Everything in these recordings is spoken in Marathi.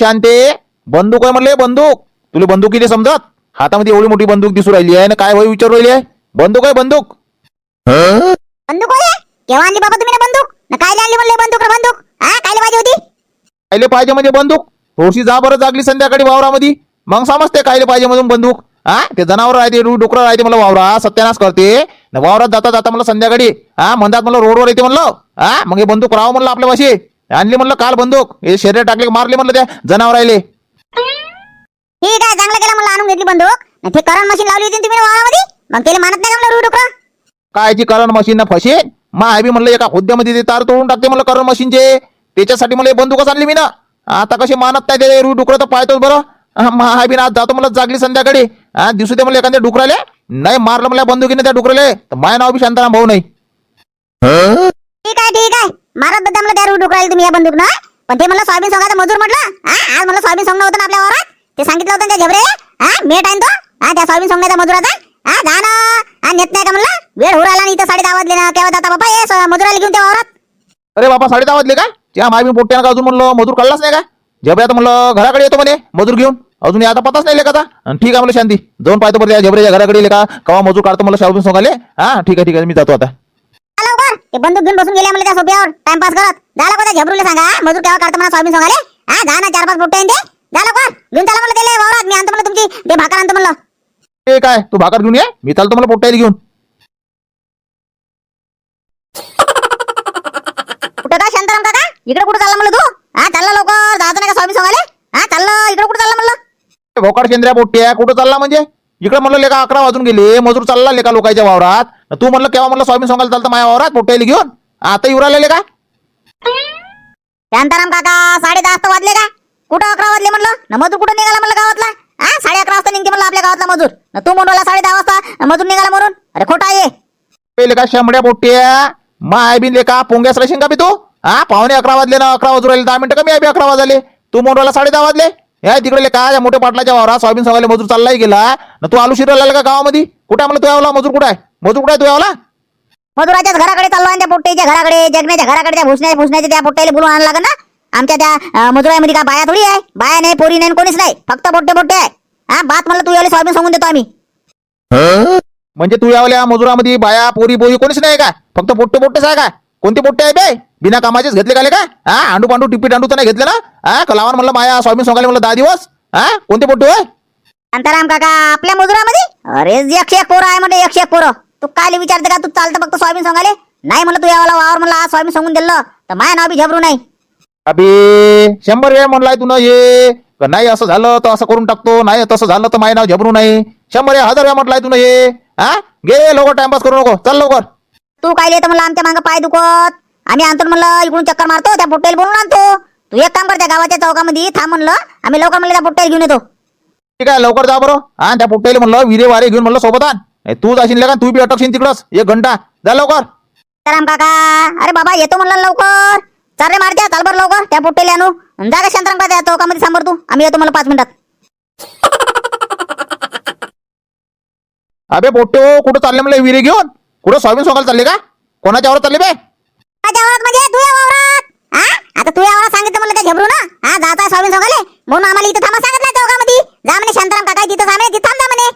शांते. बंदूक आहे म्हणले बंदूक. तुला बंदुकीले समजत? हातामध्ये एवढी मोठी बंदूक दिसू राहिली आहे ना काय होय विचारू राहिली आहे? बंदूक आहे बंदूक. बंदूक होय? केव्हा आणली बाबा तुम्ही ना बंदूक? ना काय आणली म्हणले बंदूक रे बंदूक? हा कायले पाहिजे होती? कायले पाहिजे म्हणजे बंदूक? थोडीशी जा बरं जागली संध्याकाळी वावरामध्ये. मग समजते कायले पाहिजे म्हणून बंदूक. हा ते जनावर राहते डुकरं राहते मला वावरा सत्यानाश करते. न वावरात जाता जाता मला संध्याकाळी. हा म्हणतात मला रोडवर येते म्हणलं. हा मग हे बंदूक राव म्हणलं आपल्या पाशी आणली म्हणलं काल बंदूक. हे शरीर टाकले मारले म्हणलं त्या जनावर राहिले ठीक आहे चांगलं केलं म्हणलं आणून घेतली बंदूक? ना ते करंट मशीन लावली होती ना तुम्ही ना वावरामध्ये मग त्याला मानत नाही का म्हणलं रुई डुकरं कायची करण मशीन फसे मा बी म्हणलं एका हुद्द्यामध्ये ते तार तोडून टाकते मला करण मशीनचे त्याच्यासाठी मला हे बंदूकच आणली मी ना. आता कशी मानत नाही ते रू डुकरं तर पाहतोच बरं. मा बी ना आज जातो मला जागली संध्याकाळी. हा दिसू दे मला एखाद्या डुकराले. नाही मारलं मला बंदुकीने त्या डुकराले. तर माय नाव बी शांताराम भाऊ नाही. ठीक आहे ठीक आहे. मारत बद्दल म्हणलं त्या रुई डुकरायला तुम्ही या बंदूक ना पण ते म्हणलं सोयाबीन सोंगाचा मजूर म्हटलं. हा आज मला सोयाबीन सोंगणं होतं ना आपल्या वावरात. ते सांगितलं होतं त्या झबरे. हा मेट आहे ना तो. हा त्या सोयाबीन सोंगण्याचा मजुराचा हा जा ना हा नेत नाही का म्हणलं? वेळ होऊ राहिला आणि इथं साडे दहा वाजले ना. केव्हा जाता बाबा ये मजुराला घेऊन त्या वावरात. अरे बाबा साडे दहा वाजले का? त्या माय मी पोट्यानं का अजून म्हणलं मजूर काढलाच नाही का? झबऱ्या तर म्हणलं घराकडे येतो म्हणे मजूर घेऊन. अजून आता पताच नाही लेखा ठीक आहे म्हणलं शांती. जाऊन पाहतो बरं त्या झबऱ्याच्या घराकडे लेखा कवा मजूर काढतो मला शाहून सोंगाले हा ठीक आहे ठीक आहे मी जातो आता. ते बंदूक घेऊन बसून गेले म्हणलं त्या सोप्यावर. टाइमपास करत. जा लवकर त्या झबरूला सांगा. मजूर केव्हा काढतो मला सोयाबीन सोंगाले? हा जा ना चार पाच पोट्टे ते. जा लवकर. घेऊन चला म्हणलं त्याला वावरात. मी आणतो म्हणलं तुमची. ते भाकर आणतो म्हणलं. ते काय? तू भाकर घेऊन ये? मी चालतो मला पोट्याला घेऊन. कुठं का शांताराम काका? इकडे कुठं चालला म्हणलं तू? हा चालला लवकर. जायचं नाही का स्वामी सोंगाले? हा चाललं. इकडे कुठं चालला म्हणलं? भोकाड शेंद्र्या पोट्या कुठं चालला म्हणजे? इकडे म्हणलं लेका अकरा वाजून गेले मजूर चालला लेका लोकांच्या वावरात. तू म्हणलं केव्हा म्हणलं स्वामी सोंगायला चालतं माझ्या वावरात? पोट्याला घेऊन. आता येऊ राहिले का शांताराम काका साडे दहा वाजता वाजले का? कुठं अकरा वाजले म्हणलं? न मजूर कुठं निघाला म्हणलं गावातला? हा साडे अकरा वाजता निघते म्हणलं आपल्या गावातला मजूर. न तू म्हणला साडे दहा वाजता मजूर निघाला म्हणून. अरे खोटा आहे. ते लेका शंभड्या पोट्या. माय बी लेका पोंग्यास राशीन का बी तू? हा पावणे अकरा वाजले ना अकरा वाजून राहिले दहा मिनिटं कमी आहे बी अकरा वाजले तू म्हणून साडे दहा वाजले? हे तिकडे लेका या मोठ्या पाटलाच्या वावरात सोयाबीन सोंगायला मजूर चाललाय गेला. न तू आलू शिरला का गावामध्ये? कुठे म्हणलं तू यावला मजूर कुठे आहे? मजूर कुठे आहे तू यावला मजुराच्याच घराकडे चाललो आणि त्या पोट्टेच्या घराकडे जगण्याच्या घराकडे त्या भुसण्या भुसण्याच्या त्या पोट्ट्याला बोलून आणायला लागेल ना? आमच्या त्या मजुरामध्ये का बाया थोडी आहे? बाया नाही पोरी नाही कोणीच नाही. फक्त पोट्टे पोट्टे आहे. हा बात म्हणलं तू याला सोयाबीन सांगून देतो आम्ही. म्हणजे तू यावल्या मजुरामध्ये बाया पोरी बोरी कोणीच नाही का? फक्त पोट्टे पोट्टेच आहे का? कोणते पोट्टे आहे बे? बिना कामाचेच घेतले का का हा आंडू पांडू टिप्पी डांडू तर नाही घेतलं ना? हा कलावान म्हणलं माया स्वामी सोंगाले म्हणलं दहा दिवस. हा कोणते पोट्टे होय शांताराम काका आपल्या मजुरामध्ये? अरे एकशे एक पोरं आहे म्हणजे एकशे एक पोरं. तू काय विचारते का? तू चालतं फक्त सोयाबीन सांगाले? नाही म्हणलं तू यावाला वावर म्हणलं आज सोयाबीन सांगून दिलं. तर माझ्या नाव बी झबरू नाही. अबे शंभर वेळ म्हणलाय तू हे का नाही असं झालं तर असं करून टाकतो नाही तसं झालं तर माझे नाव झबरू नाही. शंभर वेळा हजार वेळा म्हटलाय तू हे हा गे लवकर टाइमपास करू नको. चल लवकर. तू काय येतं म्हणलं आमच्या मागं पाय दुखत? आम्ही आणतो म्हणलं इकडून चक्कर मारतो त्या पोट्टेल बोलून आणतो. तू एक काम कर त्या गावाच्या चौकामध्ये थांब म्हणलं आम्ही लवकर म्हणलं त्या पोट्टेल घेऊन येतो. ठीक आहे लवकर जा बरं. हा त्या पोट्टेले म्हणलं विरे वारे घेऊन म्हणलं सोबत आण. नाही, तू जाशील का? तू बी अटकशील तिकडच. एक घंटा. जा लवकर. राम काका. अरे बाबा येतो म्हणलं लवकर. चाल रे मारत्या चाल बरं लवकर. त्या पोट्टेले आणू. जा का शांतराम त्या चौकामध्ये सांबर तू. आम्ही येतो मला पाच मिनिटात. अबे पोट्टे हो कुठं चालले म्हणलं विरे घेऊन? कुठं सोयाबीन सोंगायला चालले का? कोणाच्या वावरात चालले बे माझ्या वावरात म्हणजे तू या वावरात हा आता तू वावरात सांगितलं म्हणलं त्या झबरू ना. हा जाता स्वामी सोगाले म्हणून आम्हाला इथं थांबा सांगितलं चौकामध्ये जा म्हणे शांताराम काका तिथं थांबे तिथं थांब म्हणे.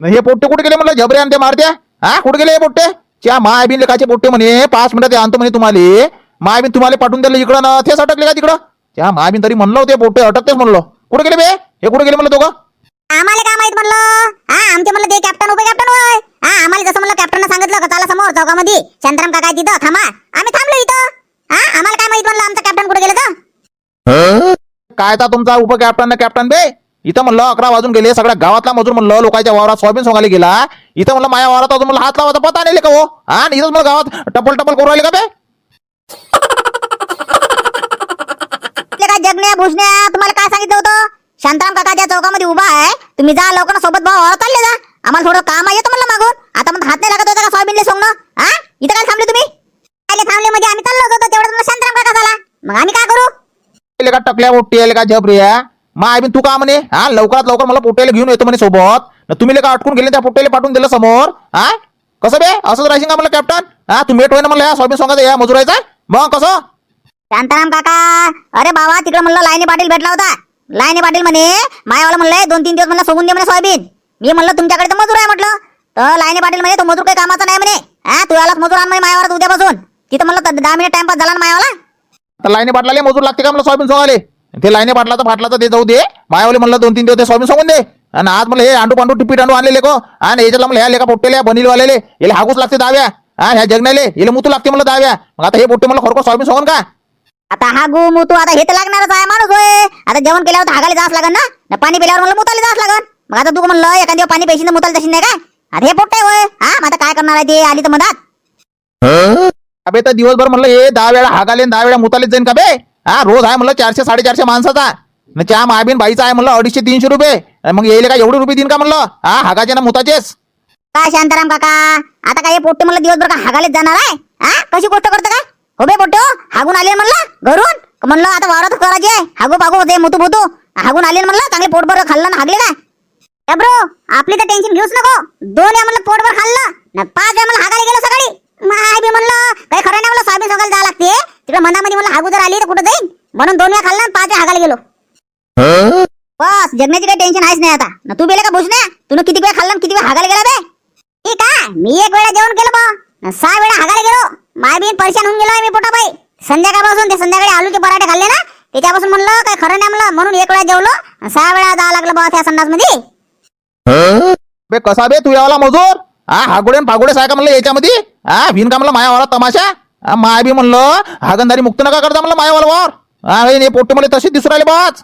हे? पोट्टे कुठे गेले म्हणलं? झबरे आणि ते मारत्या हा कुठे गेले हे पोट्टे? च्या माय बिन लेखाचे पोट्टे म्हणे. पाच मिनिटात आणतो म्हणे तुम्हाला. माय बिन तुम्हाला पाठवून दिलं इकडं ना. तेच अटकले का तिकडं? त्या माय बिन तरी म्हणलं होते पोट्टे अटकतेच म्हणलं. कुठे गेले बे? हे कुठे गेले म्हणलं दोघं? आम्हाला काय माहीत म्हणलं. हा आमचे म्हणलं ते कॅप्टन उभे कॅप्टन होय. हा आम्हाला जसं म्हणलं कॅप्टन सांगितलं का चला समोर चौकामध्ये शांताराम काका तिथं थांबा आम्ही थांबलो इथं हा आम्हाला काय माहीत म्हणलं आमचा कॅप्टन कुठे गेलं तर काय ता तुमचा उप कॅप्टन कॅप्टन बे? इथं म्हणलं अकरा वाजून गेले सगळ्या गावातला मजूर म्हणलं लोकांच्या वावरात सोयाबीन सोंगायला गेला. इथं म्हणलं माझ्या वावरात अजून मला हात लावायचा पता नाही का हो? हा? आणि इथंच मला गावात टपल टपल करू राहिले का बे? काय जगण्या भुजण्या तुम्हाला काय सांगितलं होतं? शांताराम काकाच्या चौकामध्ये उभा आहे. तुम्ही जा लवकर सोबत भाऊ वावरात चालले जा. आम्हाला थोडं काम आहे येतं मागून. आता मग हात नाही लागत होता का सोयाबीनले सोंगणं? हा? इथं काय थांबले तुम्ही? थांबले म्हणजे आम्ही चाललो होतो तेवढं तुम्हाला शांताराम काका झाला. मग आम्ही काय करू? का टकल्या पोट्टी का झबरिया माय बिन तू का म्हणे? हा लवकरात लवकर मला पोट्याला घेऊन येतो म्हणे सोबत. न तुम्ही का अटकून गेले त्या पोट्याला पाठवून दिलं समोर? हा? कसं बे? असंच राहशील का मला कॅप्टन हा तुम्ही भेट होय मला या सोयाबीन सोंगाचा या मजुरायचा मग कसं? शांताराम काका अरे बाबा तिकडे म्हणलं लाईनी पाटील भेटला होता. लाईनी पाटील म्हणे मायावाला म्हणलंय दोन तीन दिवस म्हणलं सोडून दे म्हणे सोयाबीन. मी म्हणलं तुमच्याकडे तर मजूर आहे म्हटलं. तर लाईनी पाटील म्हणे तो मजूर काही कामाचा नाही म्हणे. हा तू यालाच मजूर आण म्हणे मायावर उद्यापासून. तिथं म्हणलं दहा मिनिट टाइमपास झाला ना मायावाला. तर लाईने बाटलाले मजूर लागते का मला सोयाबीन सोंगाले ते लाईने बाटला तर फाटला तर ते जाऊ दे. मायावले म्हणलं दोन तीन दिवस ते सोयाबीन सोंगून दे. आणि आज मला हे आंडू पांडू टिप्पी टांडू आणलेले को आणि याच्यातला मला ह्या लेखा पोट्टेल्या बनीलवालेले याला हागूच लागते दाव्या. हा ह्या जगण्याले याला मुतू लागते मला दाव्या. मग आता हे पोट्टे मला खरोखर सोयाबीन सोंगन का? आता हा गु मुतू आता हे तर लागणारच आहे माणूस होय. आता जेवण केल्यावर तर हागायला जास लागन ना? पाणी पिल्यावर मला मुताला जास लागन. मग आता तू म्हणलं एखाद्या पाणी पैसे मुताला तशी नाही काय आता हे पोट्टे होय. हा मग आता काय करणार आहे ते आली तर मधात. अबे तर दिवसभर म्हणलं हे दहा वेळा हागाले दहा वेळा मुतालेच जाईन का बे? हा रोज आहे म्हणलं चारशे साडेचारशे माणसाचा. न चहा मायबीन बाईचा आहे म्हणलं अडीचशे तीनशे रुपये. मग येईल का एवढे रुपये देईन का म्हणलं? हा हागाचे ना मुताचेच काय शांताराम काका? आता काय हे पोट्टे म्हणलं दिवसभर का हागालेच जाणार आहे? हा कशी गोष्ट करतो काय? हो बे पोट्टे हो, हागून आले म्हणलं घरून? म्हणलं आता वावरात करायचे हागू पागू होते मुतू मुतू हागून आले म्हणलं चांगले पोटभर खाल्लं ना हागले काय? ब्रो आपली तर टेन्शन घेऊच नको. दोन या म्हणलं पोटभर खाल्लं ना पाच या म्हणलं हागायला गेलं सकाळी. माय बी म्हणलं काही खरं नाही म्हणलं सोयाबीन सोगायला जावं लागते. तिकडे मनामध्ये मला हागू जर आली तर कुठं जाईन? म्हणून दोन वेळा खाल्लं पाच वेळा हागायला गेलो. बस जगण्याची काही टेन्शन आहेच नाही आता. ना तू बेले का बुस ना तू किती वेळा खाल्लं किती वेळा हागायला गेला बे? ठीक आहे मी एक वेळा जेवण केलं बा. सहा वेळा हागायला गेलो. माय बी परेशान होऊन गेलो मी पोटाबाई संध्याकाळपासून ते संध्याकाळी आलूचे पराठे खाल्ले ना त्याच्यापासून म्हणलं काय खरं नाही म्हणलं म्हणून एक वेळा जेवलो. सहा वेळा जावं लागलं बा त्या संडासमध्ये बे कसा बे तू यावाला मजूर? हा हागोडे पागोडे साय का म्हणलं याच्यामध्ये? हा भिन का म्हणलं मायावाला तमाशा? माय बी म्हणलं हागंदारी मुक्त नका करता म्हणलं मायावाला वर हा हे पोट्टे मला तसेच दिसू राहिले बाच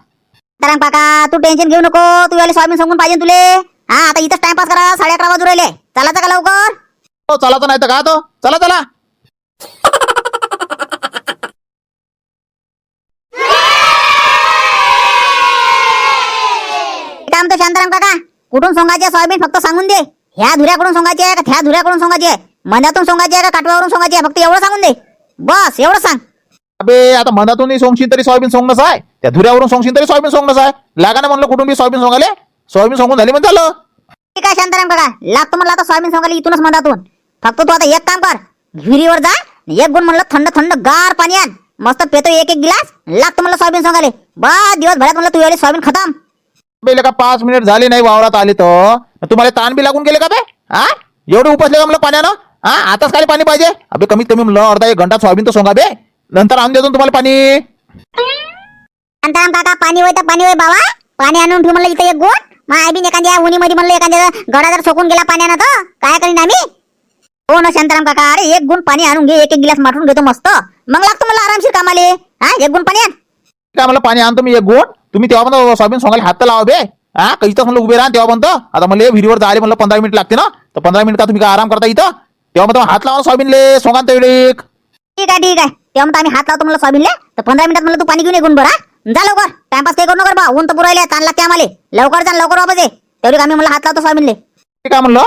तरंग काका तू टेन्शन घेऊ नको तू याला स्वामी सांगून पाहिजे तुले. हा आता इथंच टाइमपास करा साडे अकरा वाजू राहिले. चालायचं का लवकर? हो चला तर नाही तर का तो? चला चला. काय म्हणतो शांताराम काका? कुठून सोंगायचे? सोयाबीन फक्त सांगून दे. ह्या धुऱ्याकडून सोंगायची आहे का? त्या धुऱ्याकडून सोंगायची आहे? मध्यातून सोंगायची आहे का? काटव्यावरून सोंगायची आहे? फक्त एवढं सांगून दे. बस एवढं सांग. अबे आता मनातून सोंगशील तरी सोयाबीन सोंगणंच आहे. त्या धुऱ्यावरून सोंगशील तरी सोयाबीन सोंगणंच आहे. लागा ना म्हणलं कुठून बी सोयाबीन सोंगाले सोयाबीन सोंगून झाली म्हणजे झालं. ठीक आहे शांताराम काका. लागतो म्हणलं आता सोयाबीन सोंगायला इथूनच मधातून फक्त तू आता एक काम कर. विहिरीवर जा एक गुण म्हणलं थंड थंड गार पाणी आण. मस्त पेतो एक एक गिलास. लागतो म्हणलं सोयाबीन सोंगाले बस दिवस भरात म्हणलं तू यायला सोयाबीन खतम. बेले का पाच मिनिट झाले नाही वावरात आले तर. तुम्हाला ताण बी लागून गेले का बे? हा एवढे उपसले का म्हणलं पाण्यानं? हा आताच काय पाणी पाहिजे. अबे कमीत कमी म्हणलं अर्धा एक घंटा सोयाबीन तर सोंगा बे. नंतर आणून देतो ना तुम्हाला पाणी. शांताराम काका पाणी होय तर पाणी होय बाबा. पाणी आणून ठेव म्हणलं इथं एक गुण. मग आय बिन एखाद्या उन्हीमध्ये म्हणलं एखाद्या गडा जर सोकून गेला पाण्यानं तर. काय करीन आम्ही? हो ना शांताराम काका. अरे एक गुण पाणी आणून घे एक एक गिलास माठून घेतो मस्त. मग लागतो मला आरामशीर कामाले. हा एक गुण पाणी आण. काय मला पाणी आणतो मी एक गोड तुम्ही तेव्हा पण सोयाबीन सोंगायला हात तर लावा बे. हा काही तर म्हणलं उभे राहा तेव्हा पण आता मला विहिरीवर जायला म्हणलं पंधरा मिनिट लागते ना तर पंधरा मिनिट का तुम्ही काय आराम करता इथं? तेव्हा पण हात लावा सोयाबीनले सोंगा तेवढे ठीक आहे ठीक आहे. तेव्हा मग आम्ही हात लावतो मला सोयाबीनले. तर पंधरा मिनिटात म्हणलं तू पाणी घेऊन येऊन बरं हा? जा लवकर. टाइमपास काही करू नका बा. ऊन तर पुरायला ताण लागते आम्हाला. लवकर जा लवकर वापस ये. तेवढी आम्ही मला हात लावतो सोयाबीनले. ते काय म्हणलं.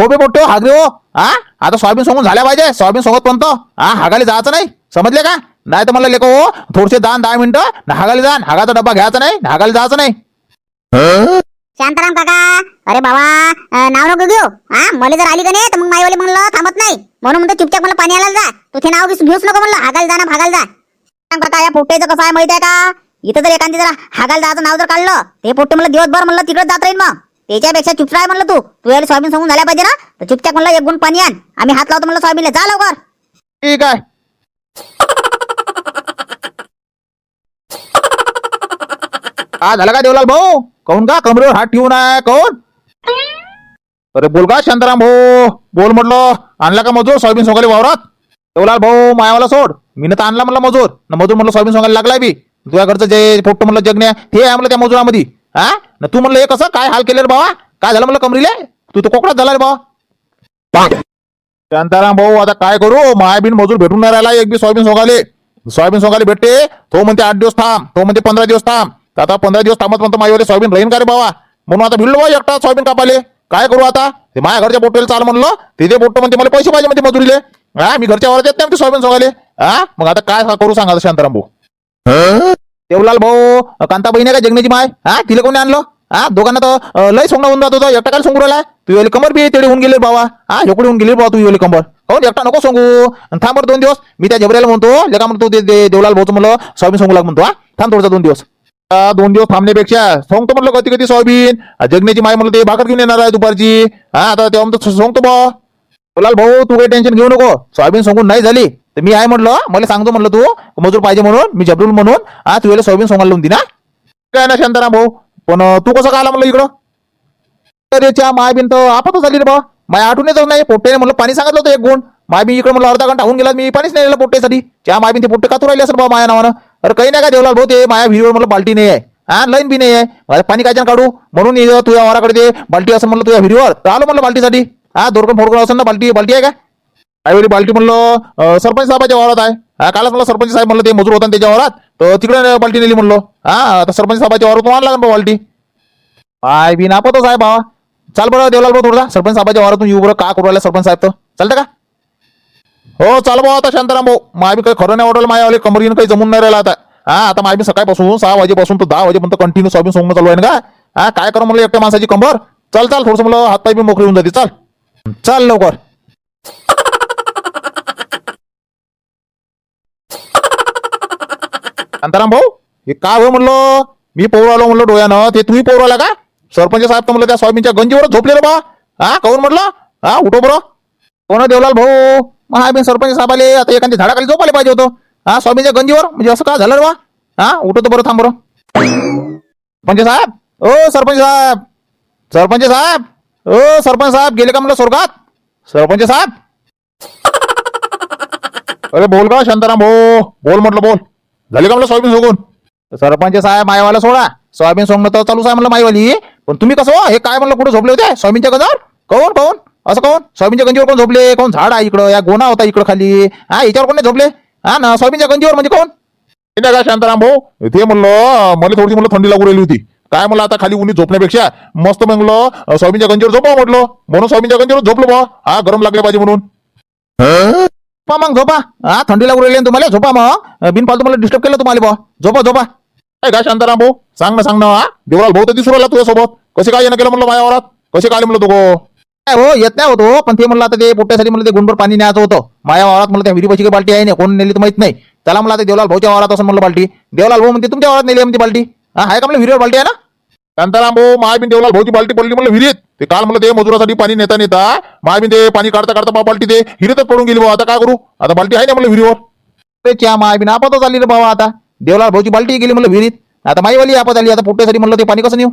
हो बे हो, हागरे हो. हा? आता सोयाबीन सोंगून झाल्या पाहिजे. सोयाबीन सोबत पण तो हा हागायला जायचं नाही. समजले का? नाही तर म्हणलं लेको हो थोडेसे दहा दहा मिनिटं. हागायला जा हागाचा डब्बा घ्यायचा नाही न हागायला जायचं नाही. शांताराम काका. अरे बाबा नाव नको घेऊ. हा मला जर आली का नाही तर मग माईवाली म्हणलं थांबत नाही. म्हणून म्हणतो चुपचाप मला पाणी आला जा. तू ते नाव घेऊच नको म्हणलं हागायला जा ना भागायला जा. काका या पोट्टेचं कसं आहे माहिती आहे का? इथं जर एखादी जर हागायला जायचं नाव जर काढलं ते पोट्टे म्हणलं दिवसभर म्हणलं तिकडे जात राहील मग. त्याच्यापेक्षा चुप राह म्हणलं तू. तू यायला सोयाबीन सांगून झाल्या पाहिजे ना? तर चुपचाप म्हणलं एक गुण पाणी आण. आम्ही हात लावतो म्हणलं सोयाबीनला. जा लवकर. ठीक आहे. का झालं का देवलाल भाऊ? काऊन का? कमरेवर हात ठेवून आहे काऊन अरे बोल का शांताराम भाऊ? बोल म्हटलं आणला का मजूर सोयाबीन सोंगाले वावरात? देवलाल भाऊ मायावाला सोड. मी तर आणला म्हटलं मजूर. न मजूर म्हणलं सोयाबीन सोंगाला लागलाय बी. तुझ्या घरचं जे फोटो म्हटलं जगण्या ते आहे म्हटलं त्या मजुरामध्ये. हा न तू म्हणलं हे कसं? काय हाल केले रे बाबा काय झालं म्हटलं कमरीले? तू तर कोकणात झाला रे बाबा शांताराम भाऊ आता काय करू? मायाबीन मजूर भेटून नाही राहिला एक बी सोयाबीन सोंगाले सोयाबीन सोंगाले भेटते. तो म्हणते आठ दिवस थांब. तो म्हणते पंधरा दिवस थांब. तर आता पंधरा दिवस थांबत म्हणतो माझ्यावर सोयाबीन राहीन का रे बाबा? म्हणून आता भिडलो बाबा एकटा सोयाबीन कापाले काय करू आता? ते माझ्या घरच्या बोटेला चाल म्हणलं. ते जे बोट म्हणते मला पैसे पाहिजे म्हणते मजुरीले. हा मी घरच्या वर येत नाही सोयाबीन सोंगाले हा मग आता काय करू सांगा आता शांताराम भाऊ देवलाल भाऊ कांता बहिणी आहे का जगण्याची माय? हा तिला कोणी आणलं? हा दोघांना तर लय सोंगणं होऊन जात होतं. एकटा काय सोंगू राहिला? तू येईल कंबर बी तेवढी होऊन गेले बाबा. हा एकडे होऊन गेली बाबा तू येईल कंबर. काहून एकटा नको सांगू? आणि थांब दोन दिवस. मी त्या जबऱ्याला म्हणतो लेका म्हणतो देवलाल भाऊचं म्हणलं सोयाबीन सोंगू लाग म्हणतो हा. थांब थोडसा दोन दिवस. दोन दिवस थांबण्यापेक्षा सांगतो म्हटलं कधी कधी सोयाबीन. जगण्याची माय म्हणलं ते भाकर घेऊन येणार आहे दुपारची. हा आता तेव्हा म्हणतो सांगतो बा बोलाल भाऊ तू काही टेन्शन घेऊ नको. सोयाबीन सांगून नाही झाली. तर मी आहे म्हटलं मला सांगतो म्हटलं तू मजूर पाहिजे म्हणून मी जबरूल म्हणून हा तुला सोयाबीन सोंगायला लावून दे ना. काय ना शांताराम भाऊ. पण तू कसं काय आला म्हणलं इकडं? अरे च्या बिन तर आपतच झाली रे बा. माय आठवण येतच नाही. पोट्याने म्हणलं पाणी सांगितलं होतं एक गुण. मायबीन इकडे म्हणलं अर्धा घंटा होऊन गेला मी पाणीच नाही पोट्यासाठी पोट्टेसाठी मायबीन ते पोट्टे कातू राहिले असं बा माया नावानं. अरे काही नाही का देवलाल भाऊ ते माया विहिरीवर म्हणलं बाल्टी नाही आहे. हा लाईन बी नाही आहे. पाणी कायच्यानं काढू? म्हणून ये तुझ्या वाराकडे ते बाल्टी असं म्हणलं तुझ्या विहिरीवर तर आलो म्हणलं बाल्टीसाठी. हा दोरकन फोडकन असेल ना बाल्टी बाल्टी आहे का? त्यावेळी बाल्टी म्हणलं सरपंच साहेबाच्या वावरात आहे. हा कालच म्हणलं सरपंच साहेब म्हणलं ते मजूर होता त्याच्या वावरात. तर तिकडे बाल्टी नेली म्हणलो. हा आता सरपंच साहेबाच्या वावरातून आणला का बाल्टी. पाय बी नापतच आहे बाबा चाल बरं देवलाल भाऊ थोडा सरपंच साहेबाच्या वावरातून येऊ बरं. का करू राहिला सरपंच साहेब तर? चालतं का? हो चाल भाऊ आता शांताराम भाऊ. माय बी काही खरं नाही वाटलं माझ्यावाले कमरीनं काही जमून नाही राहिला आता. हा आता माय बी सकाळपासून सहा वाजेपासून तर दहा वाजेपर्यंत कंटिन्यू सोयाबीन सोंगणं चालू आहे ना का हा काय करू म्हणलं एकट्या माणसाची कंबर? चल चाल थोडंसं मला हातपाय बी मोकळी होऊन जाते. चाल. चाल लवकर. शांताराम भाऊ हे काय हो म्हणलं? मी पोर आलो म्हणलं डोळ्यानं. ते तुम्ही पोर आला का? सरपंच साहेब तर म्हणलं त्या सोयाबीनच्या गंजीवर झोपले रे बा. हा काऊन म्हटलं हा उठो बरं. कोण देवलाल भाऊ? मग हा सरपंच साहेब आले आता एखादी झाडाखाली झोपायला पाहिजे होतं. हा स्वामीच्या गंजीवर? म्हणजे असं का झालं रे वा? हा उठवतो बरं थांब बरं. पंच साहेब ओ सरपंच साहेब सरपंच साहेब ओ सरपंच साहेब गेले का म्हणलं स्वर्गात? सरपंच साहेब. अरे बोल का शांताराम भाऊ बोल म्हटलं बोल. झाले का म्हणलं सोयाबीन सोगून सरपंच साहेब मायवाला सोडा. सोयाबीन सोंगणं तर चालूच आहे म्हणलं मायवाली. पण तुम्ही कसं हो? हे? काय म्हणलं कुठे झोपले होते? सोयाबीनच्या गजर कोण कोण असं कोण? सोयाबीनच्या गंजीवर कोण झोपले? कोण झाड आहे इकडं? या गोणा होता इकडं खाली. हा याच्यावर कोण नाही झोपले? हा ना सोयाबीनच्या गंजीवर म्हणजे कोण? का शांताराम भाऊ ते म्हणलं मला थोडीशी म्हणलं थंडी लागू राहिली होती. काय म्हणलं आता खाली उन्ही झोपण्यापेक्षा? मस्त म्हणलं सोयाबीनच्या गंजीवर झोपा म्हटलं. म्हणून सोयाबीनच्या गंजीवर झोपलो बा हा गरम लागले पाहिजे म्हणून. झोपा मग झोपा. हा थंडी लागू राहिली तुम्हाला झोपा मग. बिनपाल तुम्हाला डिस्टर्ब केलं तुम्हाला बा झोपा झोपा. काय का शांताराम भाऊ? सांग ना सांग ना हा. देवराल भाऊ तर दिसू राहिला तुझ्यासोबत. कसे काय येणं केलं म्हणलं माझ्या वरात कसे काय म्हणलं तू गो? हो? येत नाही होतो हो. पण ते म्हणलं आता ते पोट्यासाठी म्हणलं ते गुंडभर पाणी न्यायचं होतं. माझ्या वावरात म्हणलं त्या विहिरीपाशी काही बाल्टी आहे ना कोण नेली तर माहीत नाही. त्याला म्हणलं आता देवलाल भाऊच्या वावरात असं म्हणलं बाल्टी. देवलाल भाऊ म्हणते तुमच्या वावरात नेली म्हणते बाल्टी. हा आहे का? म्हणलं विहिरीवर बाल्टी आहे ना. कांताराम भाऊ महाबीन देवलाल भाऊची बाल्टी पडली म्हणलं विहिरीत. ते काल म्हणलं ते मजुरासाठी पाणी नेता नेता महाबीन ते पाणी काढता काढता बा बाल्टी ते हिरीतच पडून गेली भाऊ आता काय करू? आता बाल्टी आहे ना म्हणलं विहिरीवर. अरे च्या महाबीन आपत आली रे बाबा आता. देवलाल भाऊची बाल्टी गेली म्हणलं विहिरीत. आता माईवाली आपत आली आता पोट्यासाठी म्हणलं ते पाणी कसं नेऊ?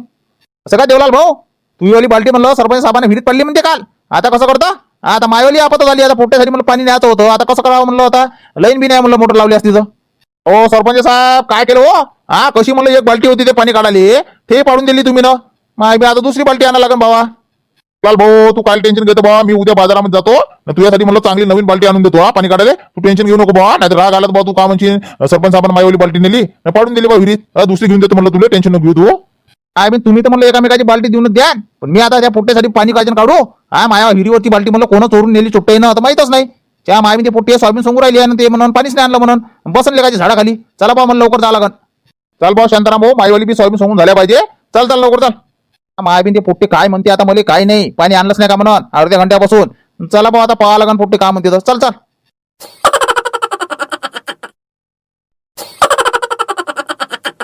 असं का देवलाल भाऊ? तुझी वाली बाल्टी म्हणलं सरपंच साहेबांना विहिरीत पडली म्हणते काल. आता कसं करता? आता मायवाली आपतच झाली आता पोट्यासाठी म्हणलं पाणी न्यायचं होतं. आता कसं करावं म्हणलं आता? लाईन बी नाही म्हणलं मोटर लावली असती तर. सरपंच साहेब काय केलं हो? हा कशी म्हणलं एक बाल्टी होती ते पाणी काढाली ते पाडून दिली तुम्ही ना. माय बी आता दुसरी बाल्टी आणा लागेल बाबा लाल भाऊ तू काय टेन्शन घेतो बा मी उद्या बाजारामध्ये जातो. तुझ्यासाठी म्हणलं चांगली नवीन बाल्टी आणून देतो हा पाणी काढायला. तू टेन्शन घेऊ नको बा नाही राग आला बा तू का म्हणशील? सरपंच आपण मायवाली बाल्टी नेली. पाडून दिली बा विहिरीत. दुसरी घेऊन देतो म्हणलं तुला टेन्शन नको घेऊ तू. काय मी तुम्ही तर म्हणलं एकामेकाची बाल्टी देऊनच द्या. पण मी आता त्या पोट्यासाठी पाणी काजन काढू. हा माया हिरीवरची बाल्टी म्हणलं कोण चोरून नेली चुट्टे ना आता माहीतच नाही. त्या माय ते पोट्टी सोयाबीन सोंगू राहिली आणि ते म्हणून पाणीच नाही आणलं म्हणून. बसन काय झाडाखाली. चला बा म्हणलं लवकर जा लागन. चल भाऊ शांताराम भाऊ माईवाली बी सोयाबीन सांगून झाल्या पाहिजे. चल चल लवकर चल. मायाबीन ते पोट्टे काय म्हणते आता मला काय नाही. पाणी आणलंच नाही का म्हणून? अर्ध्या घंट्यापासून. चला भाऊ आता पाहा लागन पोट्टे काय म्हणते तर. चल चल.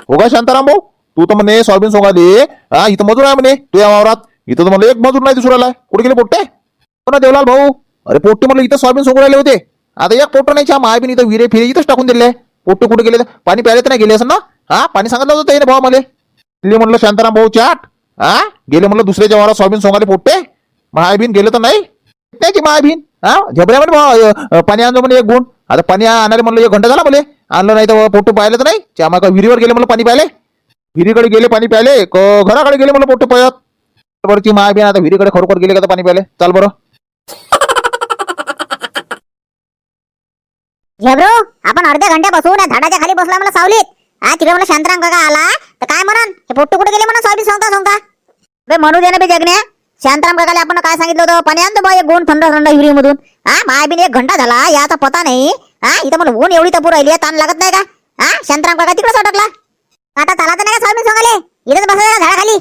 हो का शांताराम भाऊ? तू तर म्हणे सोयाबीन सोंगाले. हा इथं मजूर आहे म्हणे तू या वावरात. इथं तर मला एक मजूर नाही दिसू राहिला. कुठे गेले पोट्टे? हो ना देवलाल भाऊ? अरे पोट्टे म्हणलं इथं सोयाबीन सोंगू राहिले होते. आता एक पोट्ट नाही छा मायाबीन इथं विरे फिरे इथंच टाकून दिले पोट्टे कुठे गेले? पाणी प्यायला तर नाही गेले असं ना? हा पाणी सांगितलं होतं त्याने भाऊ मला. दिले म्हणलं शांताराम भाऊ चाट. हा गेले म्हणलं दुसऱ्याच्या वावरात सोयाबीन सोंगाले पोट्टे. मायाबीन गेले तर नाही. नाही की मायाबीन हा झबऱ्यामध्ये भाऊ पाणी आणलं म्हणे एक गुण. आता पाणी आणायला म्हणलं एक घंटा झाला मला. आणलं नाही तर पोट्टे पाहिलं तर नाही. च्या मग विहिरीवर गेले म्हणलं पाणी प्यायले. विहिरीकडे गेले पाणी प्यायले? क घराकडे गेले म्हणलं पोट्टे पळत. बरं ती मायाबीन आता विहिरीकडे खरोखर गेले का पाणी प्यायले? चाल बरं. झेब्रो आपण अर्ध्या घंट्यापासून या झाडाच्या खाली बसला मला सावलीत. हा तिकडे मला शांतराम काका आला. तर काय म्हणन हे पोट्टू कुठे गेले म्हणून सावली सांगता सांगता? बे म्हणू दे ना बे जगण्या. शांतराम काकाला आपण काय सांगितलं होतं? पाणी आणतो बा एक गोण थंड थंड हिरी मधून हा मायाबीन एक घंटा झाला याचा पता नाही. हा इथं मला ऊन एवढी तपूर राहिली ताण लागत नाही का? हा शांतराम काका तिकडेच अटकला आता चला नाही का सोयाबीन सांगाले? इथंच बसला झाडाखाली.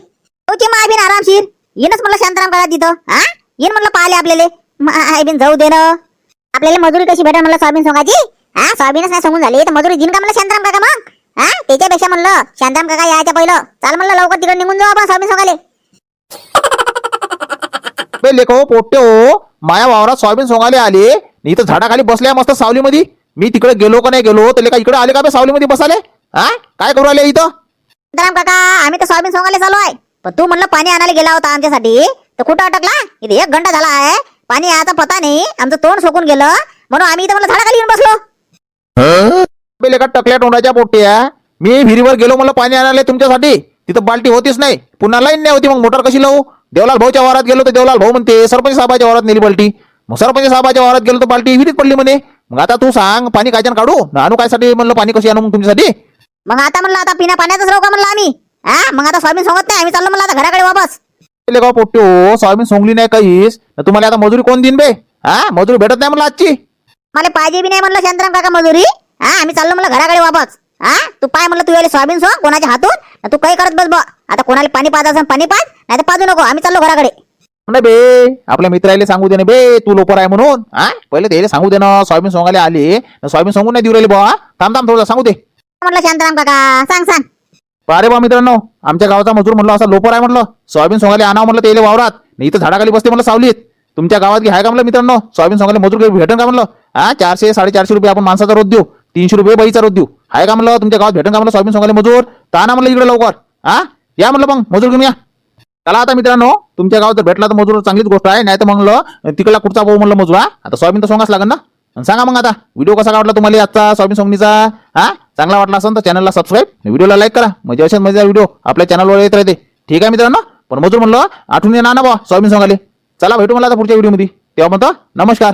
तुझी मायाबीन आरामशीर. येणच म्हणलं शांतराम काका तिथं. हा? येईन म्हणलं पाहिले आपल्याला. आयबीन जाऊ दे ना. आपल्याला मजुरी कशी भेटेल म्हणलं सोयाबीन सोंगाची? हा? सोयाबीनच नाही सोंगून झाली. तर मजुरी दिन का म्हणलं शांतराम काका मग? हा? त्याच्यापेक्षा म्हणलं शांताराम काका यायच्या पहिलं. चाल म्हणलं लवकर तिकडे निघून जाऊ आपण सोयाबीन सोंगाले. बे लेखो हो, पोट्टे हो. माया वावरात सोयाबीन सोंगाले आले. इथं झाडाखाली बसल्या मस्त सावलीमध्ये. मी तिकडे गेलो का नाही गेलो? तर लेका इकडे आले का बे सावलीमध्ये बसाले हा काय करू आले इथं? शांताराम काका आम्ही तर सोयाबीन सोंगाले चालू आहे. पण तू म्हणलं पाणी आणायला गेला होता आमच्यासाठी तर कुठं अटकला? इथे एक घंटा झाला आहे. पाणी याचा पता नाही आमचं तोंड सोकून गेलं. म्हणून आम्ही इथं म्हणलं झाडाखाली येऊन बसलो. टकल्या तोंडाच्या पोट्ट्या मी विहिरीवर गेलो मला पाणी आणायला तुमच्यासाठी. तिथं बाल्टी होतीच नाही. पुन्हा लाईन नाही होती मग मोटर कशी लावू? देवलाल भाऊच्या वावरात गेलो तर देवलाल भाऊ म्हणते सरपंच साहेबाच्या वावरात नेली बाल्टी. मग सरपंच साहेबाच्या वावरात गेलो तर बाल्टी विहिरीत पडली म्हणे. मग आता तू सांग पाणी कायच्यान काढू? न आणू कायसाठी म्हणलं पाणी कशी आणू मग तुमच्यासाठी? मग आता म्हणलं आता पिण्या पाण्यातच राहू का म्हणलं आम्ही? हा मग आता सोयाबीन सोंगत नाही आम्ही चाललो म्हणलं आता घराकडे वापस. पोट्टे हो सोयाबीन सोंगली नाही काहीच. तर तुम्हाला आता मजुरी कोण देईन बे? हा मजुरी भेटत नाही म्हणलं आजची. मला पाहिजे बी नाही म्हणलं शांताराम काका मजुरी. हा आम्ही चाललो म्हणलं घराकडे वापस. हा तू पाय म्हणलं तू यायला सोयाबीन सो कोणाच्या हातून? तू काही करत बस बा. आता कोणाला पाणी पाहत असेल पाणी पाज नाही तर पाजू नको. आम्ही चाललो घराकडे. नाही बे आपल्या मित्राला सांगू दे ना बे तू लोकर आहे म्हणून. हा पहिले त्याला सांगू दे ना सोयाबीन सोंगाले आले. सोयाबीन सोंगून नाही देऊ राहिले बा. थांब थांब थोडं सांगू दे. म्हटलं शांताराम काका सांग सांग. अरे बा मित्रांनो आमच्या गावाचा मजूर म्हणलं असा लोपर आहे म्हटलं सोयाबीन सोंगाले आणावं म्हटलं तेले वावरात. नाही इथं झाडाखाली बसते म्हटलं सावलीत. तुमच्या गावात की आहे का म्हणलं मित्रांनो? सोयाबीन सोंगाले मजूर काही भेटन का म्हणलं? हा चारशे साडेचारशे रुपये आपण माणसाचा रोज देऊ. तीनशे रुपये बाईचा रोज देऊ. आहे का म्हणलं? तुमच्या गावात भेटन का म्हणलं सोयाबीन सोंगाले मजूर? तर आणा म्हणलं इकडे लवकर. हा? या म्हणलं मग मजूर घेऊन या. चला आता मित्रांनो तुमच्या गावात जर भेटला तर मजूर चांगलीच गोष्ट आहे. नाही तर म्हणलं तिकडला कुठचा भाऊ म्हणलं मजूर हा? आता सोयाबीन तर सोंगाच लागेल ना? आणि सांगा मग आता व्हिडिओ कसा वाटला तुम्हाला आजचा स्वामी सोमनीचा? हा? चांगला वाटला असेल तर चॅनलला सबस्क्राईब व्हिडिओला लाईक करा. म्हणजे अशाच मजा व्हिडिओ आपल्या चॅनलवर येत राहते. ठीक आहे मित्रांनो? पण मजूर म्हणलं आठवून ये ना ना बा स्वामी सोंगाले चला भेटू मला आता पुढच्या व्हिडिओमध्ये तेव्हा म्हणतो नमस्कार.